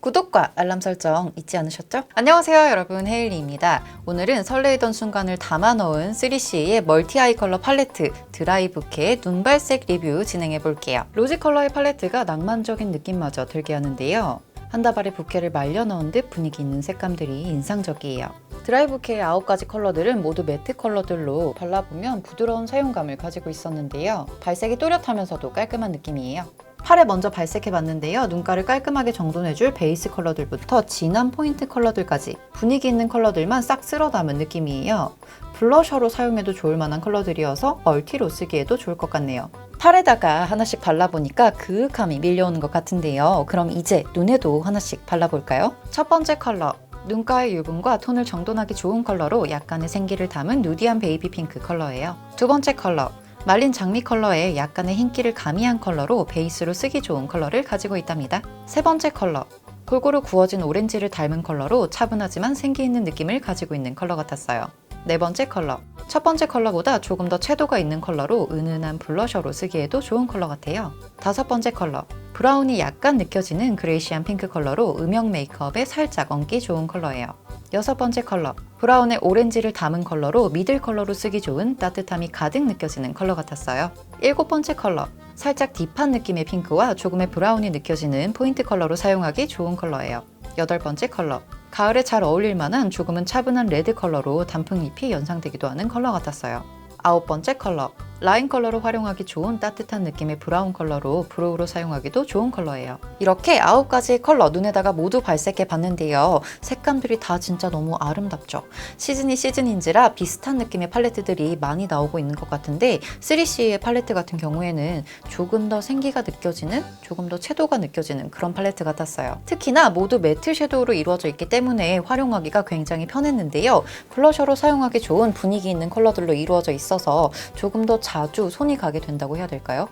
구독과 알람 설정 잊지 않으셨죠? 안녕하세요 여러분 헤일리입니다. 오늘은 설레이던 순간을 담아 넣은 3CE의 멀티 아이 컬러 팔레트 드라이브케 눈발색 리뷰 진행해 볼게요. 로지 컬러의 팔레트가 낭만적인 느낌마저 들게 하는데요. 한 다발의 부케를 말려 넣은 듯 분위기 있는 색감들이 인상적이에요. 드라이브케의 9가지 컬러들은 모두 매트 컬러들로 발라보면 부드러운 사용감을 가지고 있었는데요. 발색이 또렷하면서도 깔끔한 느낌이에요. 팔에 먼저 발색해 봤는데요. 눈가를 깔끔하게 정돈해줄 베이스 컬러들부터 진한 포인트 컬러들까지 분위기 있는 컬러들만 싹 쓸어 담은 느낌이에요. 블러셔로 사용해도 좋을 만한 컬러들이어서 멀티로 쓰기에도 좋을 것 같네요. 팔에다가 하나씩 발라보니까 그윽함이 밀려오는 것 같은데요. 그럼 이제 눈에도 하나씩 발라볼까요? 첫 번째 컬러. 눈가의 유분과 톤을 정돈하기 좋은 컬러로 약간의 생기를 담은 누디한 베이비 핑크 컬러예요. 두 번째 컬러. 말린 장미 컬러에 약간의 흰기를 가미한 컬러로 베이스로 쓰기 좋은 컬러를 가지고 있답니다. 세 번째 컬러. 골고루 구워진 오렌지를 닮은 컬러로 차분하지만 생기 있는 느낌을 가지고 있는 컬러 같았어요. 네 번째 컬러. 첫 번째 컬러보다 조금 더 채도가 있는 컬러로 은은한 블러셔로 쓰기에도 좋은 컬러 같아요. 다섯 번째 컬러. 브라운이 약간 느껴지는 그레이시한 핑크 컬러로 음영 메이크업에 살짝 얹기 좋은 컬러예요. 여섯 번째 컬러. 브라운에 오렌지를 담은 컬러로 미들 컬러로 쓰기 좋은 따뜻함이 가득 느껴지는 컬러 같았어요. 일곱 번째 컬러. 살짝 딥한 느낌의 핑크와 조금의 브라운이 느껴지는 포인트 컬러로 사용하기 좋은 컬러예요. 여덟 번째 컬러. 가을에 잘 어울릴 만한 조금은 차분한 레드 컬러로 단풍잎이 연상되기도 하는 컬러 같았어요. 아홉 번째 컬러. 라인 컬러로 활용하기 좋은 따뜻한 느낌의 브라운 컬러로 브로우로 사용하기도 좋은 컬러예요. 이렇게 아홉 가지의 컬러 눈에다가 모두 발색해 봤는데요. 색감들이 다 진짜 너무 아름답죠. 시즌이 시즌인지라 비슷한 느낌의 팔레트들이 많이 나오고 있는 것 같은데 3CE의 팔레트 같은 경우에는 조금 더 생기가 느껴지는 조금 더 채도가 느껴지는 그런 팔레트 같았어요. 특히나 모두 매트 섀도우로 이루어져 있기 때문에 활용하기가 굉장히 편했는데요. 블러셔로 사용하기 좋은 분위기 있는 컬러들로 이루어져 있어서 조금 더 자주 손이 가게 된다고 해야 될까요?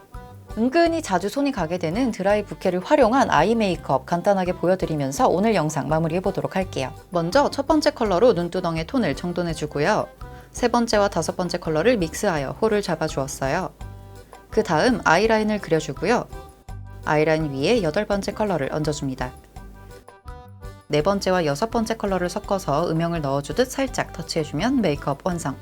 은근히 자주 손이 가게 되는 드라이 부케를 활용한 아이 메이크업 간단하게 보여드리면서 오늘 영상 마무리해 보도록 할게요. 먼저 첫 번째 컬러로 눈두덩의 톤을 정돈해 주고요. 세 번째와 다섯 번째 컬러를 믹스하여 홀을 잡아 주었어요. 그 다음 아이라인을 그려주고요. 아이라인 위에 여덟 번째 컬러를 얹어줍니다. 네 번째와 여섯 번째 컬러를 섞어서 음영을 넣어주듯 살짝 터치해주면 메이크업 완성.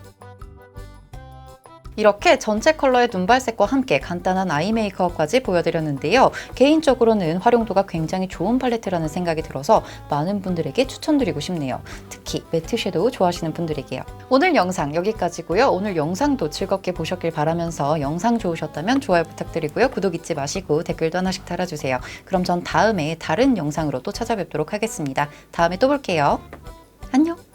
이렇게 전체 컬러의 눈발색과 함께 간단한 아이 메이크업까지 보여드렸는데요. 개인적으로는 활용도가 굉장히 좋은 팔레트라는 생각이 들어서 많은 분들에게 추천드리고 싶네요. 특히 매트 섀도우 좋아하시는 분들에게요. 오늘 영상 여기까지고요. 오늘 영상도 즐겁게 보셨길 바라면서 영상 좋으셨다면 좋아요 부탁드리고요. 구독 잊지 마시고 댓글도 하나씩 달아주세요. 그럼 전 다음에 다른 영상으로 또 찾아뵙도록 하겠습니다. 다음에 또 볼게요. 안녕!